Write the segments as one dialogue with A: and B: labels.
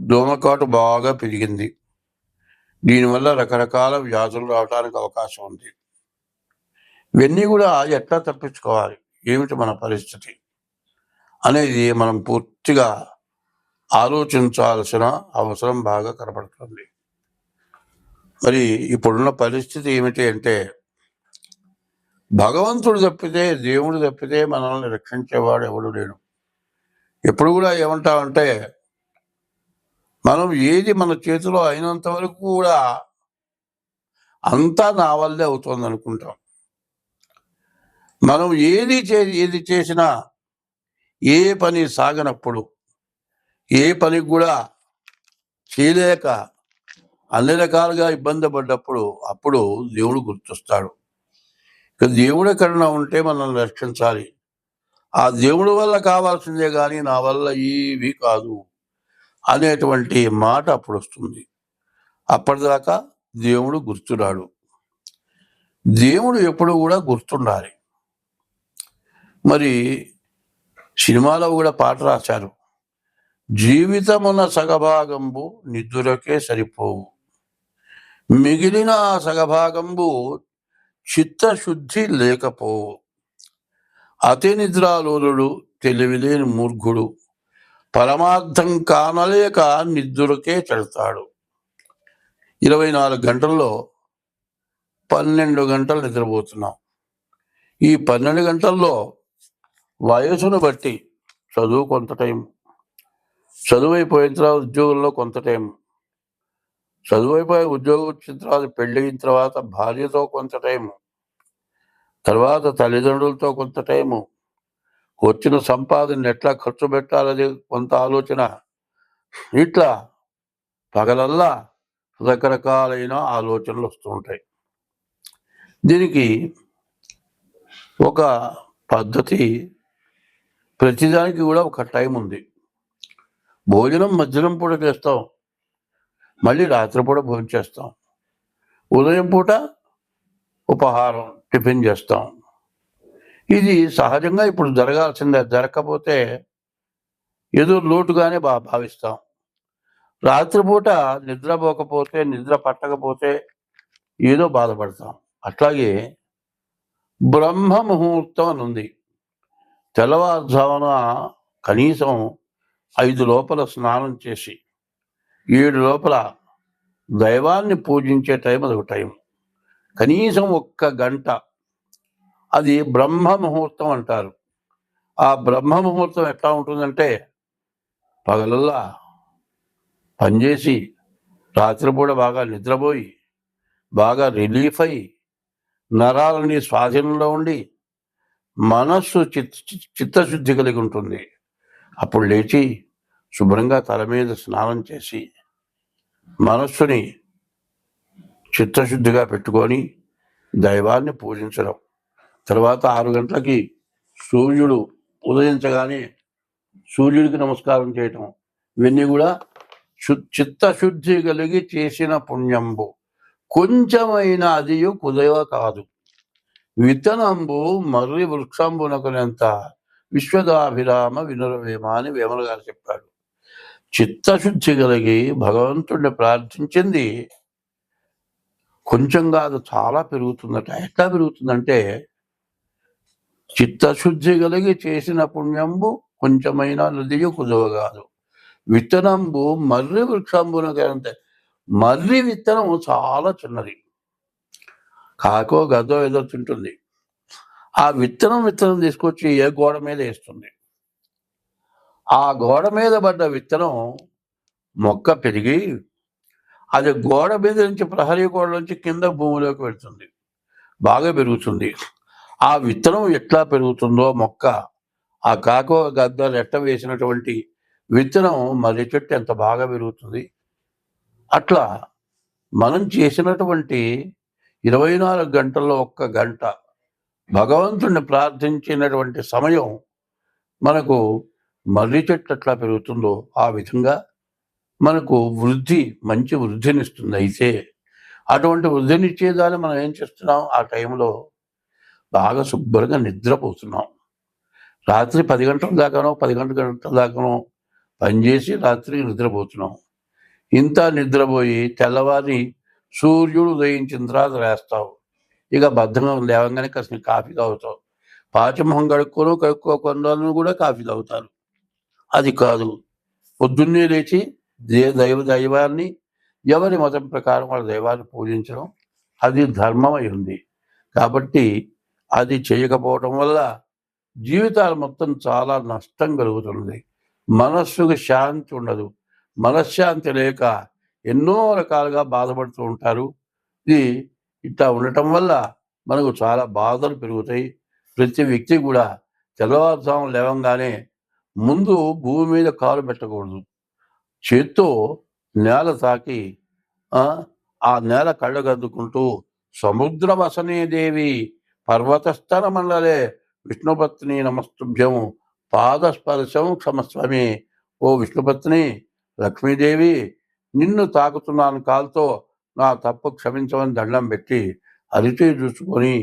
A: దోమకాటు బాగా పెరిగింది. దీనివల్ల రకరకాల వ్యాధులు రావడానికి అవకాశం ఉంది. ఇవన్నీ కూడా ఎట్లా తప్పించుకోవాలి? ఏమిటి మన పరిస్థితి? అనేది మనం పూర్తిగా ఆలోచించాల్సిన అవసరం బాగా కనపడుతుంది. మరి ఇప్పుడున్న పరిస్థితి ఏమిటి అంటే భగవంతుడు తప్పితే దేవుడు తప్పితే మనల్ని రక్షించేవాడు ఎవడు లేడు. ఎప్పుడు కూడా ఏమంటామంటే మనం ఏది మన చేతిలో అయినంత వరకు కూడా అంతా నా వల్లే అవుతుంది అనుకుంటాం మనం ఏది చే ఏది చేసినా ఏ పని సాగనప్పుడు ఏ పని కూడా చేయలేక అన్ని రకాలుగా ఇబ్బంది పడ్డప్పుడు అప్పుడు దేవుడు గుర్తొస్తాడు. ఇక దేవుడి కరుణ ఉంటే మనల్ని రక్షించాలి. ఆ దేవుడి వల్ల కావాల్సిందే కానీ నా వల్ల ఏవి కాదు. అనేటువంటి మాట అప్పుడు వస్తుంది అప్పటిదాకా దేవుడు గుర్తురాడు. దేవుడు ఎప్పుడు కూడా గుర్తుండాలి. మరి సినిమాలో కూడా పాట రాశారు. జీవితమున సగభాగంబు నిద్రకే సరిపోవు. మిగిలిన ఆ సగభాగంబు చిత్తశుద్ధి లేకపోవు. అతి నిద్రాలోలుడు తెలివిలేని మూర్ఖుడు. పరమార్థం కానలేక నిద్దురకే చెడతాడు ఇరవై నాలుగు గంటల్లో పన్నెండు గంటలు నిద్రపోతున్నాం. ఈ పన్నెండు గంటల్లో వయసును బట్టి చదువు కొంత టైం చదువు అయిపోయిన తర్వాత ఉద్యోగంలో కొంత టైం చదువు అయిపోయి ఉద్యోగం వచ్చిన తర్వాత పెళ్ళయిన తర్వాత భార్యతో కొంత టైము తర్వాత తల్లిదండ్రులతో కొంత టైము వచ్చిన సంపాదన ఎట్లా ఖర్చు పెట్టాలనే కొంత ఆలోచన. ఇట్లా పగలల్లా రకరకాలైన ఆలోచనలు వస్తుంటాయి దీనికి ఒక పద్ధతి ప్రతిదానికి కూడా ఒక టైం ఉంది. భోజనం మధ్యాహ్నం పూట చేస్తాం. మళ్ళీ రాత్రిపూట భోజనం చేస్తాం. ఉదయం పూట ఉపహారం టిఫిన్ చేస్తాం. ఇది సహజంగా ఇప్పుడు జరగాల్సిందే. జరగకపోతే ఏదో లోటుగానే బా భావిస్తాం. రాత్రిపూట నిద్రపోకపోతే నిద్ర పట్టకపోతే ఏదో బాధపడతాం. అట్లాగే బ్రహ్మ ముహూర్తం అని ఉంది. తెల్లవారుజామున కనీసం ఐదు లోపల స్నానం చేసి ఏడు లోపల దైవాన్ని పూజించే టైం అది ఒక టైం. కనీసం ఒక్క గంట అది బ్రహ్మ ముహూర్తం అంటారు. ఆ బ్రహ్మ ముహూర్తం ఎట్లా ఉంటుందంటే పగలల్లా పనిచేసి రాత్రిపూట బాగా నిద్రపోయి బాగా రిలీఫ్ అయి నరాలని స్వాధీనంలో ఉండి మనస్సు చిత్ చిత్తశుద్ధి కలిగి ఉంటుంది. అప్పుడు లేచి శుభ్రంగా తల మీద స్నానం చేసి మనస్సుని చిత్తశుద్ధిగా పెట్టుకొని దైవాన్ని పూజించడం. తర్వాత ఆరు గంటలకి సూర్యుడు ఉదయించగానే సూర్యుడికి నమస్కారం చేయటం. ఇవన్నీ కూడా చిత్తశుద్ధి కలిగి చేసిన పుణ్యంబు. కొంచెమైన అదియు కుదవ కాదు. విత్తనంబు మర్రి వృక్షంబునకునంత విశ్వదాభిరామ వినురవేమ అని వేమన గారు చెప్పాడు. చిత్తశుద్ధి కలిగి భగవంతుడిని ప్రార్థించింది కొంచెం కాదు చాలా పెరుగుతుందట. ఎట్లా పెరుగుతుందంటే చిత్తశుద్ధి కలిగి చేసిన పుణ్యంబు కొంచెమైన నదియు కుదవ కాదు విత్తనంబు మర్రి వృక్షంబున అంటే మర్రి విత్తనం చాలా చిన్నది. కాకో గదో ఏదో తింటుంది. ఆ విత్తనం విత్తనం తీసుకొచ్చి ఏ గోడ మీద వేస్తుంది? ఆ గోడ మీద పడ్డ విత్తనం మొక్క పెరిగి అది గోడ మీద నుంచి ప్రహరీ గోడ నుంచి కింద భూమిలోకి వెళ్తుంది. బాగా పెరుగుతుంది. ఆ విత్తనం ఎట్లా పెరుగుతుందో మొక్క ఆ కాకో గద్దలు ఎట్ట వేసినటువంటి విత్తనం మర్రి చెట్టు ఎంత బాగా పెరుగుతుంది. అట్లా మనం చేసినటువంటి ఇరవై నాలుగు గంటల్లో ఒక్క గంట భగవంతుణ్ణి ప్రార్థించినటువంటి సమయం మనకు మర్రి చెట్టు ఎట్లా పెరుగుతుందో ఆ విధంగా మనకు వృద్ధి మంచి వృద్ధినిస్తుంది అయితే. అటువంటి వృద్ధినిచ్చేదాన్ని మనం ఏం చేస్తున్నాం? ఆ టైంలో బాగా శుభ్రంగా నిద్రపోతున్నాం. రాత్రి పది గంటల దాకానో పది గంటల గంటల దాకానో పనిచేసి రాత్రి నిద్రపోతున్నాం. ఇంత నిద్రపోయి తెల్లవారి సూర్యుడు ఉదయించిన తర్వాత వేస్తావు ఇక బద్ధంగా లేవగానే కాసిన కాఫీ తాగుతావు. పాచమొహం కడుక్కోను కడుక్కోకుండా కూడా కాఫీ తాగుతారు. అది కాదు. పొద్దున్నే లేచి దే దైవ దైవాన్ని ఎవరి మతం ప్రకారం వాళ్ళ దైవాన్ని పూజించడం అది ధర్మమై ఉంది. కాబట్టి అది చేయకపోవటం వల్ల జీవితాలు మొత్తం చాలా నష్టం కలుగుతుంది. మనస్సుకు శాంతి ఉండదు. మనశ్శాంతి లేక ఎన్నో రకాలుగా బాధపడుతూ ఉంటారు. ఇది ఇట్లా ఉండటం వల్ల మనకు చాలా బాధలు పెరుగుతాయి. ప్రతి వ్యక్తి కూడా తెల్లవారుజాము లేవంగానే ముందు భూమి మీద కాలు పెట్టకూడదు. చేత్తో నేల తాకి ఆ, నేల కళ్ళగద్దుకుంటూ సముద్ర వసనే దేవి పర్వతస్థల మండలే విష్ణుపత్ని నమస్తుభ్యం పాదస్పర్శం క్షమస్వామి. ఓ విష్ణుపత్ని లక్ష్మీదేవి నిన్ను తాకుతున్నాను కాల్తో నా తప్పు క్షమించమని దండం పెట్టి అరిచి చూసుకొని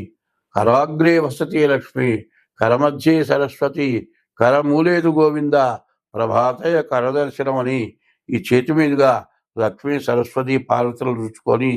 A: కరాగ్రే వసతి లక్ష్మి కరమధ్యే సరస్వతి కరమూలేదు గోవింద ప్రభాతయ కరదర్శనం అని ఈ చేతి మీదుగా లక్ష్మీ సరస్వతి పార్వతులు రుచుకొని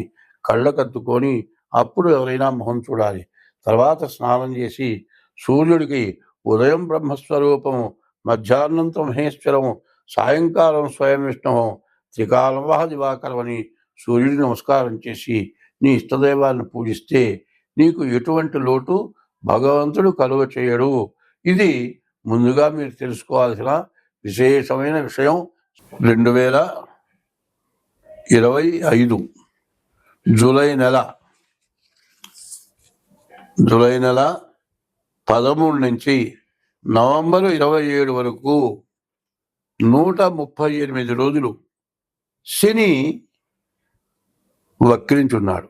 A: కళ్ళకత్తుకొని అప్పుడు ఎవరైనా మొహం చూడాలి. తర్వాత స్నానం చేసి సూర్యుడికి ఉదయం బ్రహ్మస్వరూపము మధ్యాహ్నంతో మహేశ్వరము సాయంకాలం స్వయం విష్ణువు త్రికాలవహ దివాకరమని సూర్యుడిని నమస్కారం చేసి నీ ఇష్టదైవాన్ని పూజిస్తే నీకు ఎటువంటి లోటు భగవంతుడు కలువ చేయడు. ఇది ముందుగా మీరు తెలుసుకోవాల్సిన విశేషమైన విషయం. రెండు వేల ఇరవై ఐదు జూలై నెల జూలై నెల పదమూడు నుంచి నవంబర్ ఇరవై ఏడు వరకు నూట ముప్పై ఎనిమిది రోజులు శని వక్రించున్నాడు.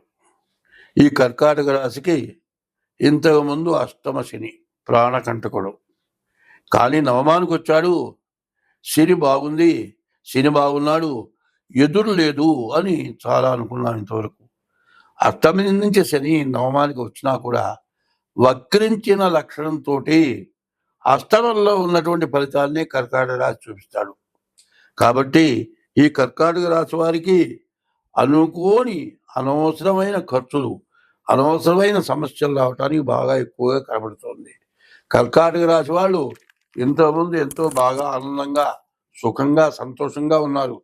A: ఈ కర్కాటక రాశికి ఇంతకుముందు అష్టమ శని ప్రాణకంటకుడు. కానీ నవమానికి వచ్చాడు. శని బాగుంది. శని బాగున్నాడు. ఎదురు లేదు అని చాలా అనుకున్నాను ఇంతవరకు. అష్టమి నుంచి శని నవమానికి వచ్చినా కూడా వక్రించిన లక్షణంతో అష్టమంలో ఉన్నటువంటి ఫలితాలని కర్కాటక రాశి చూపిస్తాడు. కాబట్టి ఈ కర్కాటక రాశి వారికి అనుకోని అనవసరమైన ఖర్చులు అనవసరమైన సమస్యలు రావటానికి బాగా ఎక్కువగా కనబడుతుంది. కర్కాటక రాశి వాళ్ళు ఇంతకుముందు ఎంతో బాగా ఆనందంగా సుఖంగా సంతోషంగా ఉన్నారు.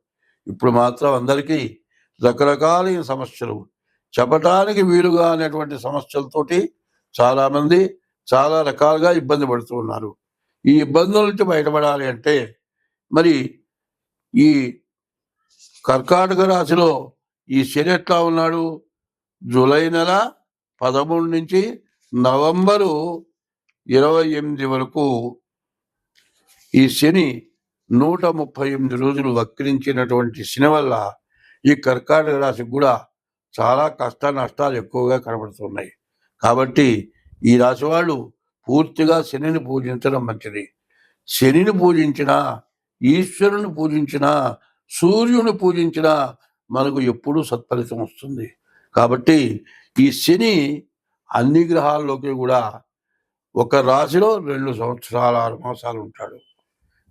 A: ఇప్పుడు మాత్రం అందరికీ రకరకాలైన సమస్యలు చెప్పటానికి వీలుగా అనేటువంటి సమస్యలతోటి చాలామంది చాలా రకాలుగా ఇబ్బంది పడుతూ ఉన్నారు. ఈ ఇబ్బందుల నుంచి బయటపడాలి అంటే మరి ఈ కర్కాటక రాశిలో ఈ శని ఎట్లా ఉన్నాడు? జూలై నెల పదమూడు నుంచి నవంబరు ఇరవై ఎనిమిది వరకు ఈ శని నూట ముప్పై ఎనిమిది రోజులు వక్రించినటువంటి శని వల్ల ఈ కర్కాటక రాశికి కూడా చాలా కష్ట నష్టాలు ఎక్కువగా కనబడుతున్నాయి. కాబట్టి ఈ రాశి వాళ్ళు పూర్తిగా శనిని పూజించడం మంచిది. శనిని పూజించినా ఈశ్వరుని పూజించినా సూర్యుని పూజించినా మనకు ఎప్పుడూ సత్ఫలితం వస్తుంది. కాబట్టి ఈ శని అన్ని గ్రహాల్లోకి కూడా ఒక రాశిలో రెండు సంవత్సరాల ఆరు మాసాలు ఉంటాడు.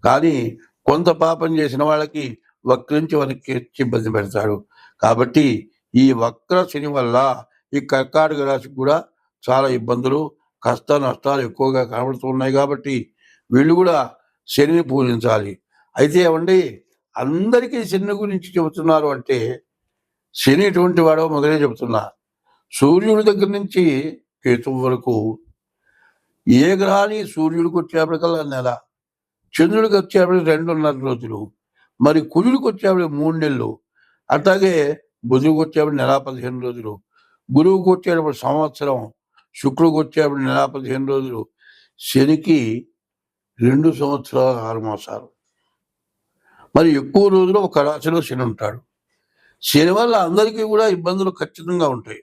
A: కానీ కొంత పాపం చేసిన వాళ్ళకి వక్రించి వారికి ఇబ్బంది పెడతాడు. కాబట్టి ఈ వక్ర శని వల్ల ఈ కర్కాటక రాశికి కూడా చాలా ఇబ్బందులు కష్ట నష్టాలు ఎక్కువగా కనబడుతున్నాయి కాబట్టి వీళ్ళు కూడా శనిని పూజించాలి. అయితే ఏమండి అందరికీ శని గురించి చెబుతున్నారు అంటే శని ఎటువంటి వాడో మొదలే చెబుతున్నా. సూర్యుడి దగ్గర నుంచి కేతువు వరకు ఏ గ్రహాన్ని సూర్యుడికి వచ్చేప్పటికల్లా నెల చంద్రుడికి వచ్చేప్పటికి రెండున్నర రోజులు మరి కుజుడికి వచ్చేప్పటికి మూడు నెలలు అట్లాగే బుధుడికి వచ్చేప్పుడు నెల పదిహేను రోజులు గురువుకి వచ్చేటప్పుడు సంవత్సరం శుక్రుడికి వచ్చేప్పుడు నెల పదిహేను రోజులు శనికి రెండు సంవత్సరాలు ఆరు మాసాలు. మరి ఎక్కువ రోజులు ఒక రాశిలో శని ఉంటాడు. శని వల్ల అందరికీ కూడా ఇబ్బందులు ఖచ్చితంగా ఉంటాయి.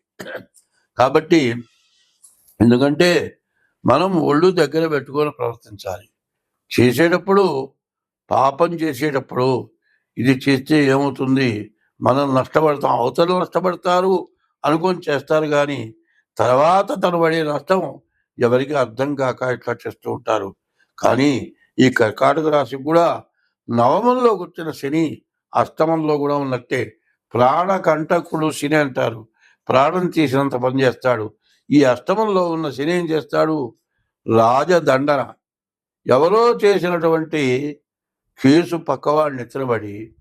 A: కాబట్టి ఎందుకంటే మనం ఒళ్ళు దగ్గర పెట్టుకొని ప్రవర్తించాలి. చేసేటప్పుడు పాపం చేసేటప్పుడు ఇది చేస్తే ఏమవుతుంది? మనం నష్టపడతాం అవతలు నష్టపడతారు అనుకొని చేస్తారు కానీ తర్వాత తను పడే నష్టం ఎవరికి అర్థం కాక ఇట్లా చేస్తూ ఉంటారు. కానీ ఈ కర్కాటక రాశికి కూడా నవమంలోకి వచ్చిన శని అష్టమంలో కూడా ఉన్నట్టే ప్రాణకంటకుడు శని అంటారు. ప్రాణం తీసినంత పని చేస్తాడు. ఈ అష్టమంలో ఉన్న శని ఏం చేస్తాడు? రాజదండన. ఎవరో చేసినటువంటి కేసు పక్కవాడిని నిద్రపడి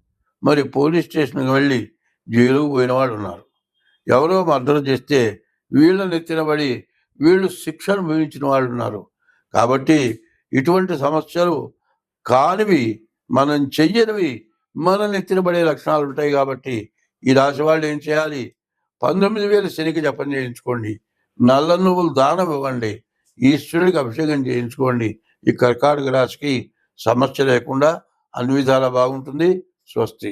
A: మరి పోలీస్ స్టేషన్కి వెళ్ళి జైలుకు పోయినవాడు ఉన్నారు. ఎవరో మర్డర్ చేస్తే వీళ్ళని ఎత్తినబడి వీళ్ళు శిక్షను ముగించిన వాళ్ళు ఉన్నారు. కాబట్టి ఇటువంటి సమస్యలు కానివి మనం చెయ్యనివి మనల్ని ఎత్తినబడే లక్షణాలు ఉంటాయి కాబట్టి ఈ రాశి వాళ్ళు ఏం చేయాలి? పంతొమ్మిది వేల శనికి జపం చేయించుకోండి. నల్ల నువ్వులు దానం ఇవ్వండి. ఈశ్వరుడికి అభిషేకం చేయించుకోండి. ఈ కర్కాటక రాశికి సమస్య లేకుండా అన్ని విధాలా బాగుంటుంది. స్వస్తి.